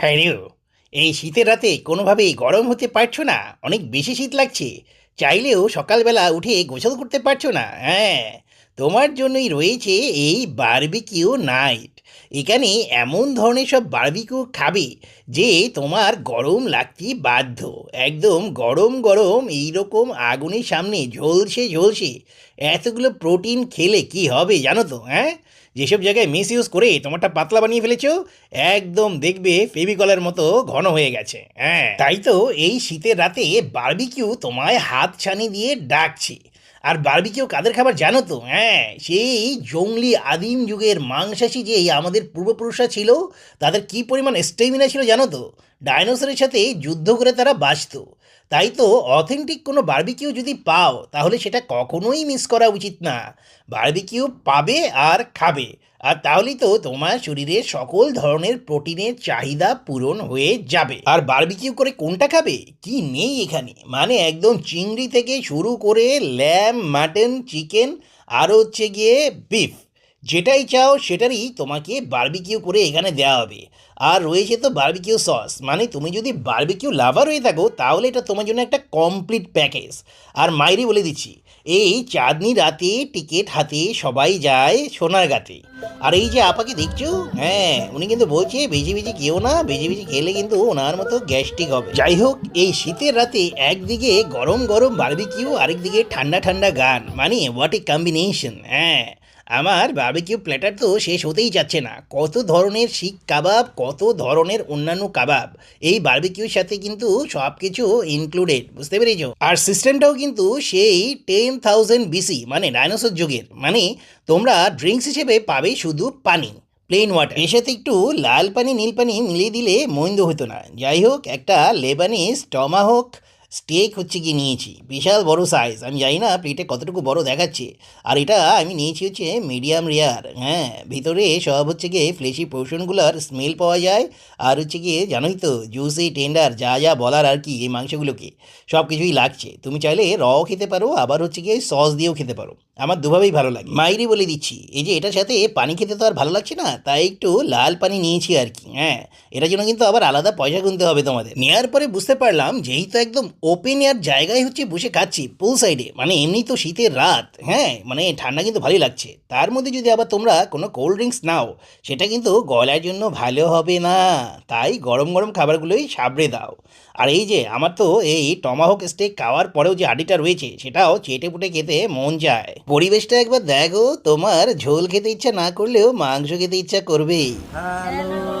হ্যাঁ রে এই শীতের রাতে কোনোভাবেই গরম হতে পারছ না, অনেক বেশি শীত লাগছে। চাইলেও সকালবেলা উঠে গোসল করতে পারছ না হ্যাঁ। তোমার জন্যই রয়েছে এই বারবিকিউ নাইট এখানে এমন ধরনের সব বার্বিকিউ খাবে যে তোমার গরম লাগতে বাধ্য। একদম গরম গরম এইরকম আগুনের সামনে ঝলসে ঝলসে। এতগুলো প্রোটিন খেলে কি হবে জানো তো হ্যাঁ? যেসব জায়গায় মিস ইউজ করে তোমারটা পাতলা বানিয়ে ফেলেছো, একদম দেখবে ফেভিকলের মতো ঘন হয়ে গেছে। হ্যাঁ তাই তো এই শীতের রাতে বার্বিকিউ তোমায় হাত ছানি দিয়ে ডাকছে। আর বার্বিকিউ কাদের খাবার জানো তো? হ্যাঁ সেই জঙ্গলি আদিম যুগের মাংসাশী যে আমাদের পূর্বপুরুষরা ছিল, তাদের কি পরিমাণ স্টেমিনা ছিল জানো তো? ডাইনোসরের সাথে যুদ্ধ করে তারা বাঁচত। তাই তো অথেন্টিক কোনো বার্বিকিউ যদি পাও, তাহলে সেটা কখনোই মিস করা উচিত না। বার্বিকিউ পাবে আর খাবে। আর তাহলেই তো তোমার শরীরে সকল ধরনের প্রোটিনের চাহিদা পূরণ হয়ে যাবে। আর বারবিকিউ করে কোনটা খাবে? কি নেই এখানে? মানে একদম চিংড়ি থেকে শুরু করে ল্যাম মাটন চিকেন আর হচ্ছে গিয়ে বিফ যেটাই চাও সেটারই তোমাকে বার্বিকিউ করে এখানে দেওয়া হবে। আর রয়েছে তো বার্বিকিউ সস মানে তুমি যদি বার্বিকিউ লাভার হয়ে থাকো, তাহলে এটা তোমার জন্য একটা কমপ্লিট প্যাকেজ আর মাইরি বলে দিচ্ছি, এই চাঁদনি রাতে টিকিট হাতে সবাই যায় সোনারগাতে আর এই যে আপাকে দেখছ হ্যাঁ উনি কিন্তু বলছে বেজি বেজি কেউ না বেজি বেজি খেলে কিন্তু ওনার মতো গ্যাস্ট্রিক হবে। যাই হোক, এই শীতের রাতে একদিকে গরম গরম বার্বিকিউ আরেকদিকে ঠান্ডা ঠান্ডা গান মানে হোয়াট এ কম্বিনেশন হ্যাঁ। আমার বারবিকিউ প্ল্যাটার তো শেষ হতেই যাচ্ছে না। কত ধরনের শিখ কাবাব, কত ধরনের অন্যান্য কাবাব। এই বারবিকিউর সাথে কিন্তু সব কিছু ইনক্লুডেড বুঝতে পেরেছ? আর সিস্টেমটাও কিন্তু সেই টেন থাউজেন্ড বিসি মানে ডাইনোসর যুগের। মানে তোমরা ড্রিঙ্কস হিসেবে পাবে শুধু পানি প্লেন ওয়াটার এর সাথে একটু লাল পানি, নীল পানি মিলিয়ে দিলে মন্দ হতো না। যাই হোক, একটা লেবানিস টমাহক স্টেক হচ্ছে কি নিয়েছি। বিশাল বড় সাইজ আমি জানি না প্লেটে কতটুকু বড় দেখাচ্ছে। আর এটা আমি নিয়েছি হচ্ছে মিডিয়াম রেয়ার হ্যাঁ ভিতরে সব হচ্ছে গিয়ে ফ্লেশি পোর্শনগুলোর স্মেল পাওয়া যায়। আর হচ্ছে গিয়ে জানোই তো জুসি টেন্ডার যা যা বলার আর কি এই মাংসগুলোকে। সব কিছুই লাগছে। তুমি চাইলে রও খেতে পারো, আবার হচ্ছে গিয়ে সস দিয়েও খেতে পারো। আমার দুভাবেই ভালো লাগে। মাইরি বলে দিচ্ছি। এই যে এটার সাথে পানি খেতে তো আর ভালো লাগছে না, তাই একটু লাল পানি নিয়েছি আর কি। হ্যাঁ এটার জন্য কিন্তু আবার আলাদা পয়সা গুনতে হবে তোমাদের। নেওয়ার পরে বুঝতে পারলাম, যেহেতু একদম ওপেন এয়ার জায়গায় হচ্ছে বসে খাচ্ছি পুল সাইডে মানে এমনি তো শীতের রাত হ্যাঁ? মানে ঠান্ডা কিন্তু ভালোই লাগছে। তার মধ্যে যদি আবার তোমরা কোনো কোল্ড ড্রিঙ্কস নাও, সেটা কিন্তু গলার জন্য ভালো হবে না। তাই গরম গরম খাবারগুলোই সাবড়ে দাও। আর এই যে, আমার তো এই টমাহক স্টেক খাওয়ার পরেও যে হাঁডিটা রয়েছে, সেটাও চেটে পুটে খেতে মন যায় পরিবেশটা একবার দেখো, তোমার ঝোল খেতে ইচ্ছা না করলেও মাংস খেতে ইচ্ছা করবেই। হ্যালো